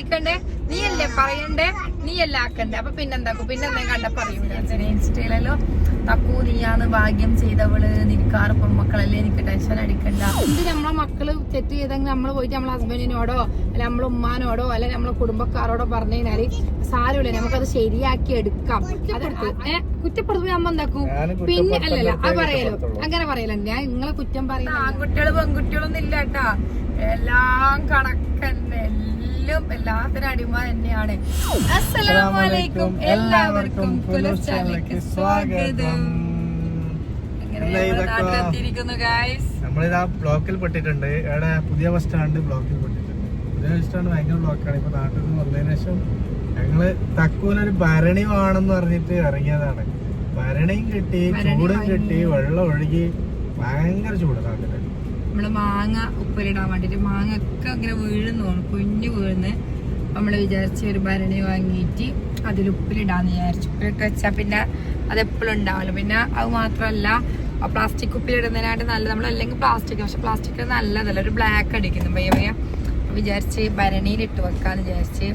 ശ്രദ്ധിക്കണ്ടേ? നീയല്ലേ പറയണ്ടേ? നീയല്ലേ ആക്കണ്ടേ? അപ്പൊ പിന്നെന്താക്കും? പിന്നെ എന്തെങ്കിലും കണ്ട പറയൂല ഇൻസ്റ്റയിലല്ലോ തക്കു നീയാണ് ഭാഗ്യം ചെയ്തവൾ നിൽക്കാറ് മക്കളല്ലേ എനിക്ക് ടെൻഷൻ അടിക്കണ്ട. ഇത് നമ്മളെ മക്കൾ തെറ്റ് ചെയ്തെങ്കിൽ നമ്മൾ പോയിട്ട് നമ്മളെ ഹസ്ബൻഡിനോടോ അല്ല നമ്മളെ ഉമ്മാനോടോ അല്ലെ നമ്മളെ കുടുംബക്കാരോടോ പറഞ്ഞു കഴിഞ്ഞാൽ സാരമില്ല നമുക്കത് ശരിയാക്കി എടുക്കാം. കുറ്റപ്പെടുത്തുമ്പോ നമ്മ എന്താക്കും? പിന്നെ അല്ലല്ല അത് പറയലോ. അങ്ങനെ പറയല. ഞാൻ നിങ്ങളെ കുറ്റം പറയുന്ന ആൺകുട്ടികളും പെൺകുട്ടികളൊന്നും ഇല്ല കേട്ടാ. എല്ലാം കണക്കന്നെ എല്ലാം എല്ലാത്തിനും അടിമ തന്നെയാണ്. അസ്സലാമലൈക്കും എല്ലാവർക്കും പുലർച്ചാലേക്ക് സ്വാഗതം. നമ്മളിതാ ബ്ലോക്കിൽ പെട്ടിട്ടുണ്ട്. ഇവിടെ പുതിയ ബസ് സ്റ്റാൻഡ് ബ്ലോക്കിൽ പെട്ടിട്ടുണ്ട്. പുതിയ ബസ് സ്റ്റാൻഡ് ഭയങ്കര ബ്ലോക്കാണ്. ഇപ്പൊ നാട്ടിൽ നിന്ന് വന്നതിന് ശേഷം ഞങ്ങൾ തക്കൂലൊരു ഭരണി വേണമെന്ന് പറഞ്ഞിട്ട് ഇറങ്ങിയതാണ്. ഭരണിയും കിട്ടി ചൂടും കിട്ടി വെള്ളം ഒഴുകി ഭയങ്കര ചൂട് നാട്ടിൽ നമ്മൾ മാങ്ങ ഉപ്പിലിടാൻ വേണ്ടിട്ട് മാങ്ങ ഒക്കെ ഇങ്ങനെ വീഴുന്നു കുഞ്ഞു വീഴുന്ന്. നമ്മൾ വിചാരിച്ച ഒരു ഭരണി വാങ്ങിയിട്ട് അതിൽ ഉപ്പിലിടാന്ന് വിചാരിച്ചു. ഉപ്പിലിട്ട് വെച്ചാൽ പിന്നെ അത് എപ്പോഴും ഉണ്ടാവില്ല. പിന്നെ അത് മാത്രമല്ല പ്ലാസ്റ്റിക് ഉപ്പിലിടുന്നതിനായിട്ട് നല്ലത് നമ്മളല്ലെങ്കിൽ പ്ലാസ്റ്റിക് പക്ഷെ പ്ലാസ്റ്റിക് നല്ലതല്ല. ഒരു ബ്ലാക്ക് അടിക്കുന്നു. പയ്യ പയ്യ. വിചാരിച്ച് ഭരണിയിൽ ഇട്ട് വെക്കാന്ന് വിചാരിച്ച്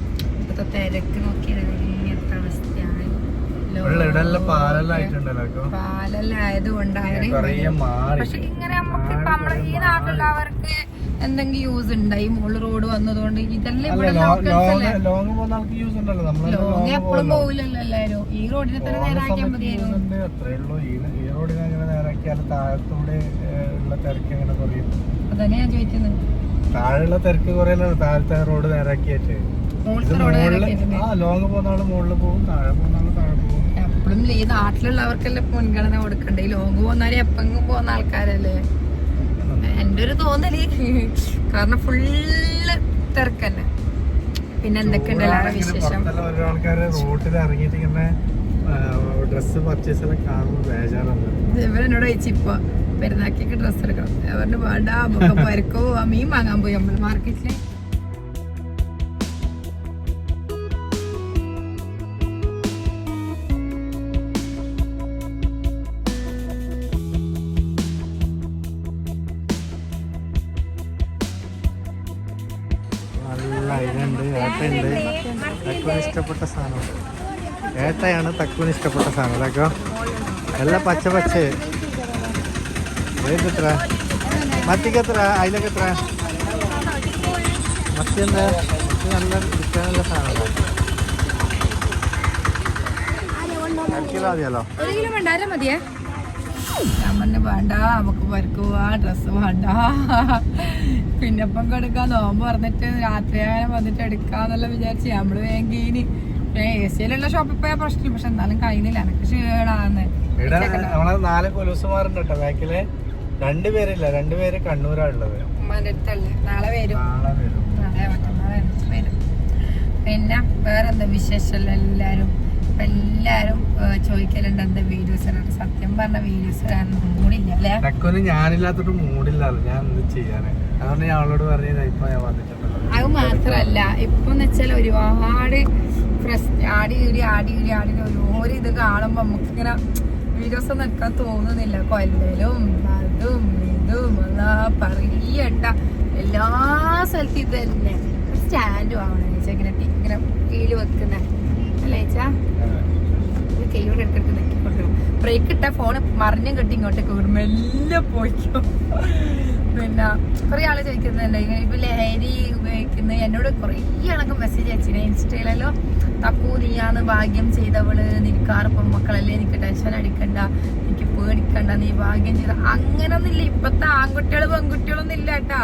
ഇപ്പത്തെ തിരക്ക് നോക്കിയത് ഇങ്ങനത്തെ അവസ്ഥയാണ്. പാലെല്ലാം ആയതുകൊണ്ടാണ്. പക്ഷെ ഇങ്ങനെ നമുക്ക് നമ്മളെ ഈ നാട്ടിലുള്ളവർക്ക് എന്തെങ്കിലും യൂസ് ഉണ്ട്? ഈ മുകളിൽ റോഡ് വന്നതുകൊണ്ട് ഇതെല്ലാം ഇവിടെ ലോങ് എപ്പോഴും. പോകില്ലല്ലോ എല്ലാരും. ഈ റോഡിനെ തന്നെ നേരാക്കിയാൽ മതിയായിരുന്നു. അതന്നെ ഞാൻ ചോദിക്കുന്നത് താഴെയുള്ള തിരക്ക് കുറയലാണ്. താഴത്തെ റോഡ് നേരാക്കിയായിട്ട് ലോങ് പോകുന്ന ആൾ മുകളിൽ പോകും താഴെ പോകുന്ന ആൾ താഴെ പോകും. എപ്പോഴും ഈ നാട്ടിലുള്ളവർക്കല്ലേ മുൻഗണന കൊടുക്കണ്ടേ? ലോങ് പോകുന്നവരെ എപ്പെങ്കിലും പോകുന്ന ആൾക്കാരല്ലേ? എന്റെ ഒരു തോന്നൽ. കാരണം ഫുള്ള് തിരക്കന്നെ. പിന്നെ എന്തൊക്കെയുണ്ടല്ലോ വിശേഷം? റോട്ടിൽ ഇറങ്ങിയിട്ട് ഇങ്ങനെ ഡ്രസ്സ് പർച്ചേസ് എല്ലാം കാണുമ്പോൾ ബേജാറാണ്. ഇവരെന്നോട് ചോദിച്ചു ഇപ്പൊ പെരുന്നാക്കിക്ക് ഡ്രസ്സ് എടുക്കണം. അവരുടെ വേണ്ട നമുക്ക് പരക്കോ മീൻ വാങ്ങാൻ പോയി നമ്മൾ മാർക്കറ്റിൽ ഏട്ടയുണ്ട് തക്കുവിന് ഇഷ്ടപ്പെട്ട സാധനം. ഏട്ടയാണ് തക്കുവിന് ഇഷ്ടപ്പെട്ട സാധനം അതൊക്കെ എല്ലാം പച്ച പച്ച. ഏത് എത്ര? മത്തിക്ക് എത്ര? അതിലൊക്കെ എത്ര? മത്തി എന്താ? മത്തി നല്ല കിട്ടാനുള്ള സാധനമാണ് കിലോ മതിയല്ലോ ഒരു കിലോ വേണ്ട അര മതിയേ. ഞാൻ പറഞ്ഞു വേണ്ട നമുക്ക് പരക്ക് പോവാ ഡ്രസ്സ് വേണ്ട. പിന്നെ ഇപ്പം നോമ്പ് പറഞ്ഞിട്ട് രാത്രി അങ്ങനെ വന്നിട്ട് എടുക്കാന്നുള്ള വിചാരിച്ച്. നമ്മൾ വേഗീന് എ സിയിലുള്ള ഷോപ്പിൽ പോയാൽ പ്രശ്നം. പക്ഷെ എന്നാലും കഴിയുന്നില്ല. എനിക്ക് ക്ഷീണാന്ന്. നമ്മളെ നാല് കൊലുസുമാരുണ്ട് കേട്ടോ. ബാക്കിൽ രണ്ടുപേരില്ല രണ്ടുപേര് കണ്ണൂരാ ഉള്ളത്. നാളെ വരും. നാളെ വരും. പിന്നെ വേറെന്താ വിശേഷം? എല്ലാരും ഇപ്പൊ എല്ലാരും ഏഹ്, ചോദിക്കലുണ്ട് എന്താ വീഡിയോസ് ഇടാൻ സത്യം പറഞ്ഞ വീഡിയോസ് ഇടാൻ മൂടില്ല അല്ലേ? തക്കുവിന് ഞാനില്ലാത്തോട്ട് മൂടില്ലാതെ ഞാൻ എന്ത് ചെയ്യാന്? അതുകൊണ്ട് ഞാൻ അവളോട് പറഞ്ഞത് ഇപ്പൊ ഞാൻ വന്നിട്ടുണ്ടല്ലോ അത് മാത്രല്ല. ഇപ്പൊ വെച്ചാൽ ഒരുപാട് ആടി കൂടി ആടി കൂടി ആടി ഓരോ ഇത് കാണുമ്പോ നമുക്ക് ഇങ്ങനെ വീഡിയോസ് ഒന്നും എടുക്കാൻ തോന്നുന്നില്ല. കൊല്ലലും അതും ഇതും അല്ലാ പറയണ്ട. എല്ലാ സ്ഥലത്തും ഇത് തന്നെ സ്റ്റാൻഡും ആവണം. ഇങ്ങനെ ഇങ്ങനെ കീഴിൽ വെക്കുന്ന. ഇത് കൈയോടെ എടുത്തിട്ട് ബ്രേക്ക് ഇട്ട ഫോൺ മറിഞ്ഞും കെട്ടി ഇങ്ങോട്ടേക്ക് വിടും മെല്ല പോയിക്കും. പിന്നെ കുറെ ആൾ ചോദിക്കുന്നുണ്ട്. ഇപ്പൊ ലഹരി ഉപയോഗിക്കുന്ന. എന്നോട് കുറേ ആളൊക്കെ മെസ്സേജ് അയച്ചിന്. ഇൻസ്റ്റയിലല്ലോ തപ്പു നീയാണ് ഭാഗ്യം ചെയ്തവൾ. നിനക്കാർപ്പം മക്കളല്ലേ? എനിക്ക് ടെൻഷൻ അടിക്കണ്ട. എനിക്ക് പേടിക്കണ്ട. നീ ഭാഗ്യം ചെയ്ത അങ്ങനൊന്നുമില്ല. ഇപ്പത്തെ ആൺകുട്ടികളും പെൺകുട്ടികളൊന്നും ഇല്ല കേട്ടാ.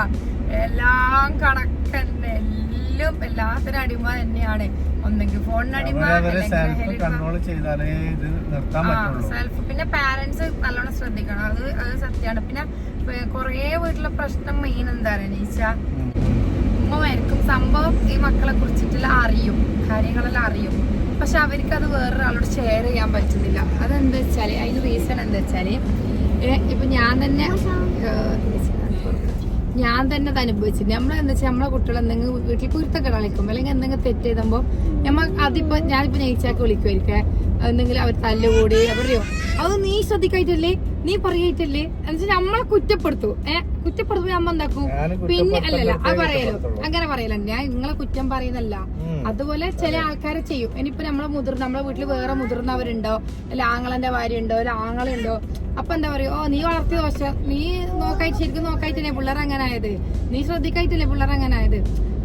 എല്ലാം കണക്കന്നെ. എല്ലാം എല്ലാത്തിനും അടിമ തന്നെയാണ്. ഒന്നെങ്കിൽ ഫോണിന് അടിമ സെൽഫ് കൺട്രോൾ ചെയ്താലേ ഇത് നിർത്താൻ പറ്റുള്ളൂ. സെൽഫ് പിന്നെ പാരന്റ്സ് നല്ലോണം ശ്രദ്ധിക്കണം. അത് അത് സത്യമാണ്. പിന്നെ കൊറേ വീട്ടിലെ പ്രശ്നം മെയിൻ എന്താ പറയുക നീച്ച? ഉമ്മ മരിക്കും. സംഭവം ഈ മക്കളെ കുറിച്ചിട്ടെല്ലാം അറിയും. കാര്യങ്ങളെല്ലാം അറിയും. പക്ഷെ അവർക്ക് അത് വേറൊരാളോട് ഷെയർ ചെയ്യാൻ പറ്റുന്നില്ല. അതെന്താ വെച്ചാൽ അതിന് റീസൺ എന്താ വെച്ചാൽ ഇപ്പൊ ഞാൻ തന്നെ ഞാൻ തന്നെ അത് അനുഭവിച്ചിട്ടുണ്ട് നമ്മൾ എന്താ വെച്ചാൽ നമ്മളെ കുട്ടികൾ എന്തെങ്കിലും വീട്ടിൽ കുരുത്തൊക്കെ കളിക്കുമ്പോൾ അല്ലെങ്കിൽ എന്തെങ്കിലും തെറ്റ് നമ്മൾ അതിപ്പോ ഞാനിപ്പോ നെയ്ച്ചാക്ക് വിളിക്കുമായിരിക്കും എന്തെങ്കിലും അവർ തല്ലുകൂടി അവരെയോ അത് നീ ശ്രദ്ധിക്കായിട്ടല്ലേ? നീ പറയായിട്ടല്ലേ? എന്നുവെച്ചാൽ നമ്മളെ കുറ്റപ്പെടുത്തു. ഏഹ് കുറ്റപ്പെടുത്തുമ്പോ നമ്മ എന്താക്കും? പിന്നെ അല്ലല്ല അത് പറയലോ അങ്ങനെ പറയല ഞാൻ നിങ്ങളെ കുറ്റം പറയുന്നല്ല. അതുപോലെ ചില ആൾക്കാരെ ചെയ്യും. ഇനിയിപ്പോ നമ്മളെ മുതിർന്ന നമ്മളെ വീട്ടിൽ വേറെ മുതിർന്നവരുണ്ടോ? അല്ല ആങ്ങളന്റെ ഭാര്യ ഉണ്ടോ അല്ല ആങ്ങളുണ്ടോ? അപ്പൊ എന്താ പറയുക ഓ നീ വളർത്തിയ ദോശ നീ നോക്കായിട്ട് ശരിക്കും നോക്കായിട്ടല്ലേ? പിള്ളേർ അങ്ങനെ ആയത് നീ ശ്രദ്ധിക്കായിട്ടല്ലേ? പിള്ളേർ അങ്ങനെ ആയത്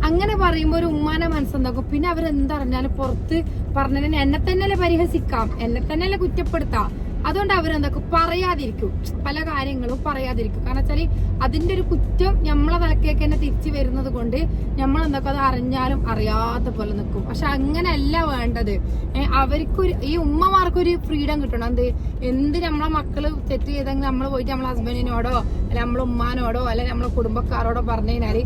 അങ്ങനെ പറയുമ്പോ ഒരു ഉമ്മാനെ മനസ്സെന്താക്കും? പിന്നെ അവരെന്തറിഞ്ഞാലും പുറത്ത് പറഞ്ഞതിന് എന്നെ തന്നെയല്ലേ പരിഹസിക്കാം. എന്നെ തന്നെയല്ലേ കുറ്റപ്പെടുത്താം. അതുകൊണ്ട് അവരെന്താക്കും? പറയാതിരിക്കും. പല കാര്യങ്ങളും പറയാതിരിക്കും. കാരണം വെച്ചാൽ അതിന്റെ ഒരു കുറ്റം നമ്മളെ തലക്കേക്ക് തന്നെ തിരിച്ചു വരുന്നത് കൊണ്ട് നമ്മൾ എന്തൊക്കെ അത് അറിഞ്ഞാലും അറിയാത്ത പോലെ നിൽക്കും പക്ഷെ അങ്ങനെയല്ല വേണ്ടത്. അവർക്കൊരു ഈ ഉമ്മമാർക്കൊരു ഫ്രീഡം കിട്ടണം. എന്ത്? എന്ത് നമ്മളെ മക്കൾ തെറ്റ് ചെയ്തെങ്കിൽ നമ്മൾ പോയിട്ട് നമ്മളെ ഹസ്ബൻഡിനോടോ അല്ല നമ്മളെ ഉമ്മാനോടോ അല്ലെ നമ്മളെ കുടുംബക്കാരോടോ പറഞ്ഞു കഴിഞ്ഞാൽ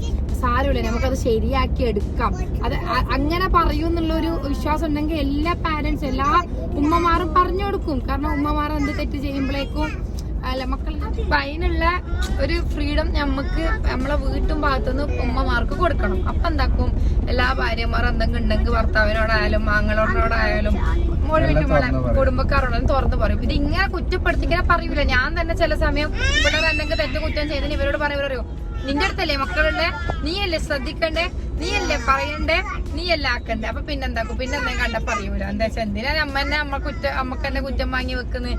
സാരമില്ല നമുക്കത് ശരിയാക്കി എടുക്കാം. അത് അങ്ങനെ പറയൂ എന്നുള്ള ഒരു വിശ്വാസം ഉണ്ടെങ്കിൽ എല്ലാ പാരന്റ്സ് എല്ലാ ഉമ്മമാരും പറഞ്ഞു കൊടുക്കും. കാരണം ഉമ്മമാർ എന്ത് തെറ്റ് ചെയ്യുമ്പോഴേക്കും അല്ല മക്കൾ അപ്പൊ അതിനുള്ള ഒരു ഫ്രീഡം നമുക്ക് നമ്മളെ വീട്ടും ഭാഗത്തുനിന്ന് ഉമ്മമാർക്ക് കൊടുക്കണം. അപ്പൊ എന്താക്കും? എല്ലാ ഭാര്യമാർ എന്തെങ്കിലും ഉണ്ടെങ്കിൽ ഭർത്താവിനോടായാലും മോളെ കുടുംബക്കാരോടും തുറന്നു പറയും. ഇത് ഇങ്ങനെ കുറ്റപ്പെടുത്തിങ്ങനെ പറയൂല. ഞാൻ തന്നെ ചില സമയം ഇവിടെ എന്തെങ്കിലും തെറ്റ് കുറ്റം ചെയ്തതിന് ഇവരോട് പറയുമ്പോൾ പറയൂ നിന്റെ അടുത്തല്ലേ മക്കളുടെ? നീയല്ലേ ശ്രദ്ധിക്കണ്ടേ? നീയല്ലേ പറയണ്ടേ? നീയല്ലേ ആക്കണ്ടേ? അപ്പൊ പിന്നെന്താക്കും പിന്നെ എന്തെങ്കിലും കണ്ട പറയൂല എന്താ വെച്ചാൽ എന്തിനാ തന്നെ നമ്മ കുറ്റ അമ്മയ്ക്ക് തന്നെ കുറ്റം വാങ്ങി വെക്കുന്നത്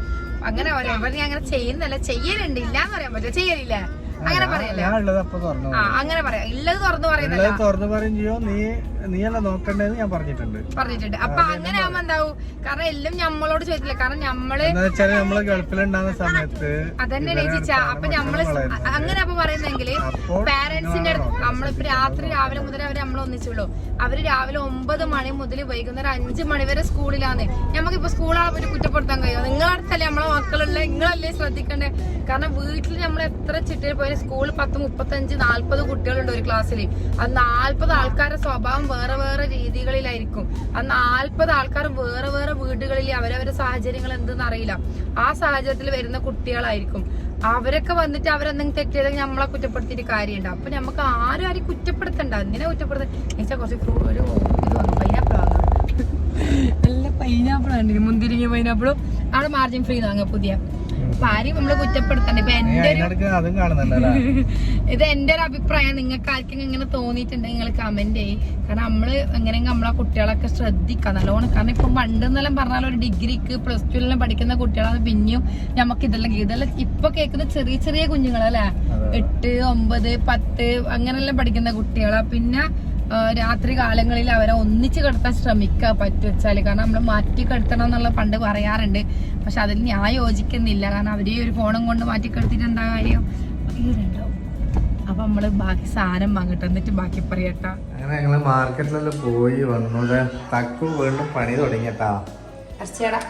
അങ്ങനെ പറയാം. ഇവർ ഞാൻ അങ്ങനെ ചെയ്യുന്നല്ല ചെയ്യലുണ്ട്. ഇല്ലാന്ന് പറയാൻ പറ്റില്ല. ചെയ്യലില്ല. അങ്ങനെ പറയല്ലേ? ആ അങ്ങനെ പറയാം. ഇല്ലത് തുറന്നു പറയുന്നല്ല തുറന്നു പറയും ചെയ്യോ? നീ നീയല്ല നോക്കണ്ടേന്ന് ഞാൻ പറഞ്ഞിട്ടുണ്ട്. പറഞ്ഞിട്ടുണ്ട്. അപ്പൊ അങ്ങനെ ആവുമ്പോ എന്താവും? കാരണം എല്ലാം നമ്മളോട് ചോദിച്ചില്ല കാരണം നമ്മൾ നമ്മൾ ഗൾഫിലുണ്ടാകുന്ന സമയത്ത് അതന്നെ രചിച്ച അപ്പൊ നമ്മൾ അങ്ങനെ അപ്പൊ പറയുന്നെങ്കിൽ പാരന്റ്സിന്റെ അടുത്ത് നമ്മളിപ്പോ രാത്രി രാവിലെ മുതൽ അവർ നമ്മളെ ഒന്നിച്ചുള്ളൂ. അവർ രാവിലെ ഒമ്പത് മണി മുതൽ വൈകുന്നേരം അഞ്ചു മണി വരെ സ്കൂളിലാണ്. നമുക്കിപ്പോ സ്കൂളാളെ ഒരു കുറ്റപ്പെടുത്താൻ കഴിയുമോ? നിങ്ങളടുത്തല്ലേ നമ്മളെ മക്കളുള്ള? നിങ്ങളല്ലേ ശ്രദ്ധിക്കണ്ടേ? കാരണം വീട്ടിൽ നമ്മൾ എത്ര ചിട്ടയിൽ പോയാലും സ്കൂളിൽ പത്ത് മുപ്പത്തഞ്ച് നാല്പത് കുട്ടികളുണ്ട് ഒരു ക്ലാസ്സിൽ ആ നാല്പത് ആൾക്കാരുടെ സ്വഭാവം വേറെ വേറെ രീതികളിലായിരിക്കും. ആ നാല്പത് ആൾക്കാർ വേറെ വേറെ വീടുകളിൽ അവരവരുടെ സാഹചര്യങ്ങൾ എന്തെന്ന് അറിയില്ല. ആ സാഹചര്യത്തിൽ വരുന്ന കുട്ടികളായിരിക്കും. അവരൊക്കെ വന്നിട്ട് അവരെന്തെങ്കിലും തെറ്റിയതെങ്കിൽ നമ്മളെ കുറ്റപ്പെടുത്തിയിട്ട് കാര്യമുണ്ട്. അപ്പൊ നമുക്ക് ആരും ആരും കുറ്റപ്പെടുത്തണ്ട. എന്തിനാ കുറ്റപ്പെടുത്താൻ എന്നുവെച്ചാൽ കുറച്ച് ഫ്രൂ- ഒരു ഇത് വന്നു. പൈനാപ്പിൾ നല്ല പൈനാപ്പിൾ ആണ്. മുന്തിരിങ്ങ പൈനാപ്പിളും അവിടെ മാർജിൻ ഫ്രീ വാങ്ങാം പുതിയ. അപ്പൊ ആരെയും നമ്മൾ കുറ്റപ്പെടുത്തണ്ട. ഇപ്പൊ നീ എന്റെ ഒരു അതിനിടക്ക് ഇത് എന്റെ ഒരു അഭിപ്രായം. നിങ്ങൾക്ക് ആർക്കെങ്കിലും ഇങ്ങനെ തോന്നിയിട്ടുണ്ടെങ്കിൽ നിങ്ങൾ കമന്റ് ചെയ്യും. കാരണം നമ്മൾ എങ്ങനെയെങ്കിലും നമ്മളെ കുട്ടികളൊക്കെ ശ്രദ്ധിക്കാം നല്ലോണം. കാരണം ഇപ്പൊ പണ്ട് എന്നെല്ലാം പറഞ്ഞാൽ ഒരു ഡിഗ്രിക്ക് പ്ലസ് ടുവിലെല്ലാം പഠിക്കുന്ന കുട്ടികളാണ്. പിന്നെയും നമുക്ക് ഇതെല്ലാം ഇതെല്ലാം ഇപ്പൊ കേൾക്കുന്ന ചെറിയ ചെറിയ കുഞ്ഞുങ്ങളല്ലേ. എട്ട് ഒമ്പത് പത്ത് അങ്ങനെല്ലാം പഠിക്കുന്ന കുട്ടികളാ. പിന്നെ രാത്രി കാലങ്ങളിൽ അവരെ ഒന്നിച്ച് കിടത്താൻ ശ്രമിക്കുക പറ്റുവെച്ചാൽ കാരണം നമ്മൾ മാറ്റി കിടത്തണം എന്നുള്ള പണ്ട് പറയാറുണ്ട്. പക്ഷെ അതിൽ ഞാൻ യോജിക്കുന്നില്ല. കാരണം അവരെ ഈ ഒരു ഫോണും കൊണ്ട് മാറ്റി കിടത്തിട്ട് എന്താ കാര്യം? അപ്പൊ നമ്മൾ ബാക്കി സാധനം വാങ്ങട്ടെ. എന്നിട്ട് ബാക്കി പറയട്ടാ. അങ്ങനെ ഞങ്ങൾ മാർക്കറ്റിലെല്ലാം പോയി വന്നു. തക്കു വീണ്ടും പണി തുടങ്ങിയട്ടാ ഇറച്ചിയടാ.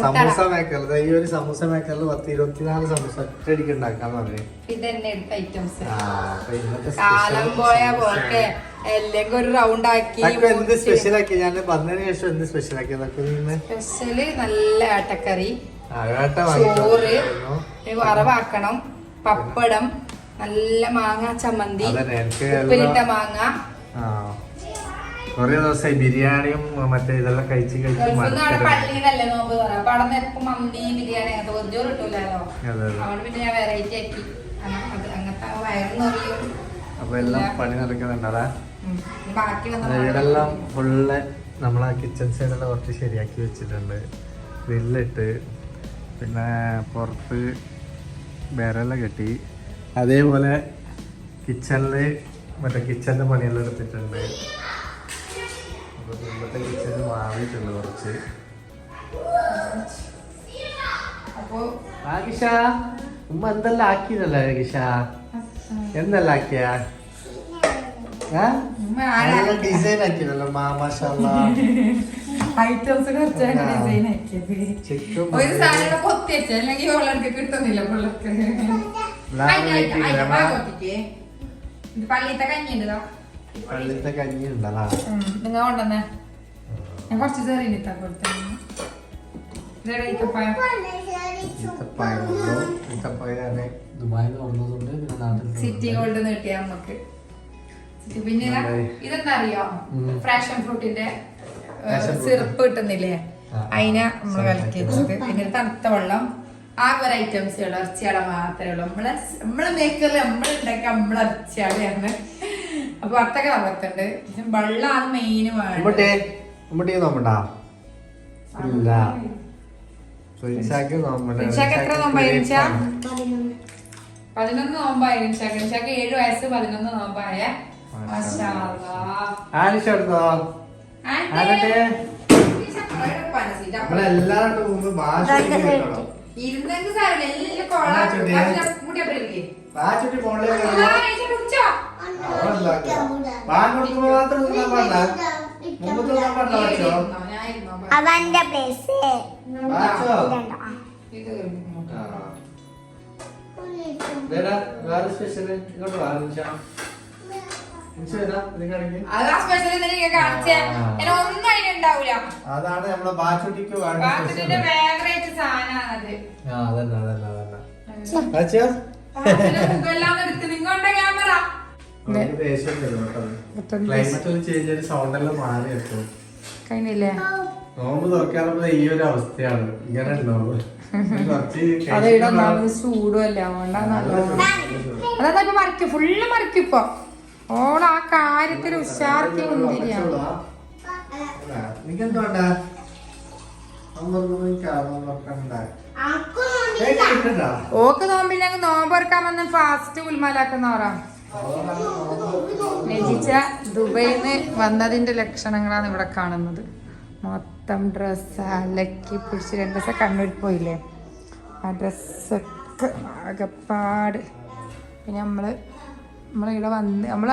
സമൂസ മേക്കർ ഈ ഒരു സമൂസ മേക്കറിൽ പത്ത് ഇരുപത്തിനാല് സമൂസ ഒറ്റയടിക്ക് ഉണ്ടാക്കാൻ പറഞ്ഞു എന്ത് സ്പെഷ്യൽ ആക്കി? ഞാൻ വന്നതിന് ശേഷം എന്ത് സ്പെഷ്യൽ ആക്കി സ്പെഷ്യൽ നല്ല ആട്ടക്കറി. ചോറ്. വറവാക്കണം. പപ്പടം. നല്ല മാങ്ങ ചമ്മന്തി. ഉപ്പിലിട്ട മാങ്ങ. കൊറേ ദിവസമായി ബിരിയാണിയും മറ്റേ ഇതെല്ലാം കഴിച്ച് കഴിച്ച്. പള്ളിയിലല്ലേ നോമ്പ് അപ്പൊ അവിടെ നിരക്കും മന്തി ബിരിയാണി അങ്ങനത്തെ വെറുതെ കിട്ടൂലല്ലോ. അതെ അതെ. അതുകൊണ്ട് പിന്നെ ഞാൻ വെറൈറ്റി ആക്കി. അങ്ങനെ അത് അങ്ങനത്തെ വയറുന്ന് അറിയും അപ്പൊ എല്ലാം പണി ഇവിടെല്ലാം ഫുള്ള് നമ്മളെ കിച്ചൺ സൈഡെല്ലാം കുറച്ച് ശരിയാക്കി വെച്ചിട്ടുണ്ട്. ഗ്രില്ലിട്ട് പിന്നെ പുറത്ത് വേറെല്ലാം കെട്ടി അതേപോലെ കിച്ചണിൽ മറ്റേ കിച്ചന്റെ പണിയെല്ലാം എടുത്തിട്ടുണ്ട്. അപ്പോൾ മുമ്പത്തെ കിച്ചൺ മാറിയിട്ടുണ്ട് കുറച്ച് അപ്പൊ ആകിഷ ഉമ്മ എന്തെല്ലാം ആക്കിയതല്ലേ? ആകിഷ എന്തെല്ലാം ആക്കിയ ഡിസൈൻ ആക്കിയതല്ലോ മാമാഷാ ഐറ്റംസ് ഒരു സാധനം പൊത്തി വെച്ച അല്ലെങ്കിൽ ഓളർക്ക് കിട്ടുന്നില്ല പിള്ളേർക്ക് പള്ളിത്തെ കഞ്ഞി ഉണ്ടോ പള്ളിത്തെ കഞ്ഞി ഉണ്ടല്ലോ നിങ്ങൾ കൊണ്ടുവന്നേ. ഞാൻ കുറച്ച് ചെറിയ ഇട്ടാ കൊടുത്തേ. സിറ്റി ഗോൾഡ് നീട്ടിയ നമുക്ക്. സിറ്റി പിന്നെ ഇതെന്താ അറിയോ. ഫ്രാഷൻ ഫ്രൂട്ടിന്റെ. സിറപ്പ് കിട്ടുന്നില്ലേ? അതിനെ നമ്മൾ കലക്കി വെച്ചത് പിന്നെ തണുത്ത വെള്ളം. ആ ഒരു ഐറ്റംസേ ഉള്ളൂ ഇറച്ചിയാടെ മാത്രമേ ഉള്ളൂ. നമ്മളെ നമ്മളെ മേക്കറിൽ നമ്മൾ ഉണ്ടാക്കിയ നമ്മളെ ഇറച്ചിയാടെയാണ് അപ്പൊ വറുത്തൊക്കെ വറുത്തുണ്ട് പക്ഷെ വെള്ളമാണ് മെയിൻ ഉമ്മട്ടേ ഉമ്മട്ടിക്ക് നോമ്പണ്ടാ? ഇല്ല. റിൻഷാക്ക് നോമ്പണ്ട. റിൻഷാക്ക് എത്ര നോമ്പായി റിൻഷ? പതിനൊന്ന് നോമ്പായ റിൻഷാക്ക് റിൻഷാക്ക് ഏഴ് വയസ്സ് പതിനൊന്ന് നോമ്പായ. മാഷാ അല്ലാഹ്. ആനിഷ എടുത്തോ ആന്റി, ആരട്ടെ റിൻഷ കുറേ പനസീറ്റ. നമ്മളെല്ലാരുടെ മുമ്പ് ഭാഷ ഇരുന്നെങ്കിൽ സാറല്ലേ കൊള്ളാം. എന്നാ കുടിച്ചോ? ബാങ്ക് കൊടുക്കുമ്പോ മാത്രം തിന്നാൻ പാടില്ല മുമ്പ് തിന്നാൻ പാടില്ല ഇരുന്നോ. അവന്റെ പ്ലേസ് വേറെ സ്പെഷ്യൽ ഇങ്ങോട്ട് വാ നിമിഷ നിമിഷ ഇതാ, ഇത് കാണിക്ക്. അത് ആ സ്പെഷ്യൽ എന്തെങ്കിലും കാണിച്ചേ ആ. ഞാൻ ഒന്നും അതിനുണ്ടാവൂല അതാണ് നമ്മളെ ബാച്ചുട്ടിക്ക് അതന്നെ അതന്നെ അതന്നെ കഴിഞ്ഞില്ലേ? നോമ്പ് തുറക്കാറുള്ള ഈ ഒരു അവസ്ഥയാണ്. ഇങ്ങനെ ഒന്നാമത് അതാ ഇപ്പൊ മറിക്കും ഫുള്ള് മറിക്കും ഇപ്പൊ. ആ കാര്യത്തിൽ ഉഷാർത്തി മുന്തിരിയാണ് നിനക്കെന്താ വേണ്ട ഓക്ക് നോമ്പില്ലെങ്കിൽ നോമ്പറക്കാൻ വന്ന് ഫാസ്റ്റ് ഉൽമാലാക്കുന്നവരാ രചിച്ച നിന്ന് വന്നതിന്റെ ലക്ഷണങ്ങളാണ് ഇവിടെ കാണുന്നത്. മൊത്തം ഡ്രസ്സ് അലക്കി പിടിച്ച് രണ്ട് ദിവസം കണ്ണൂരിൽ പോയില്ലേ? ആ ഡ്രസ്സൊക്കെ ആകപ്പാട്. പിന്നെ നമ്മൾ നമ്മളിവിടെ വന്ന് നമ്മൾ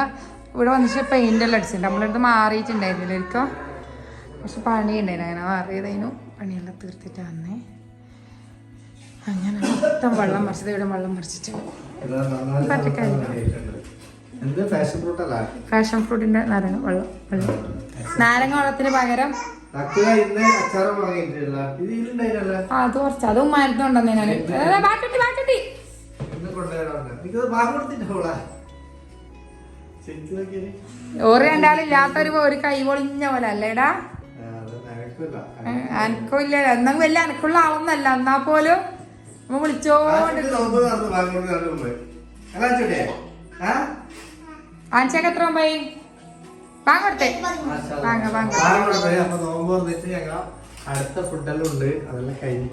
ഇവിടെ വന്നിട്ട് പെയിന്റ് എല്ലാം അടിച്ചിട്ടുണ്ട്. നമ്മളടുത്ത് മാറിയിട്ടുണ്ടായിരുന്നില്ല ഒരിക്കൽ പക്ഷെ പണി ഉണ്ടായിരുന്നു അങ്ങനെ മാറിയതായിരുന്നു പണിയെല്ലാം തീർത്തിട്ട് വന്നേ അങ്ങനെ മൊത്തം വെള്ളം മറിച്ചത് ഇവിടെ വെള്ളം മറിച്ചിട്ട്. എന്ത് ഫാഷൻ ഫ്രൂട്ടിന്റെ നാരങ്ങ വെള്ളം വെള്ളം. നാരങ്ങ വെള്ളത്തിന് പകരം അത് കുറച്ച് അതും മരുന്നുണ്ടെന്ന് ഞാൻ ഓറ് രണ്ടാളില്ലാത്തൊരു ഒരു കൈ പൊളിഞ്ഞ പോലെ അല്ലേടാ എനക്കും അനക്കും ഇല്ല. എന്നും വലിയ അനക്കുള്ള ആളൊന്നല്ല. എന്നാ പോലും നമ്മ വിളിച്ചോണ്ട് നോമ്പ് നടന്ന് ബാഗ് കൊടുത്ത്. മുമ്പ് അല്ല ചൂടേ ആ ആൻച്ചക്ക് എത്ര പോയി വാങ്ങ. വാങ്ങ വാങ്ങ അപ്പൊ നോമ്പ് അടുത്ത ഫുഡെല്ലാം ഉണ്ട്. അതെല്ലാം കഴിഞ്ഞു.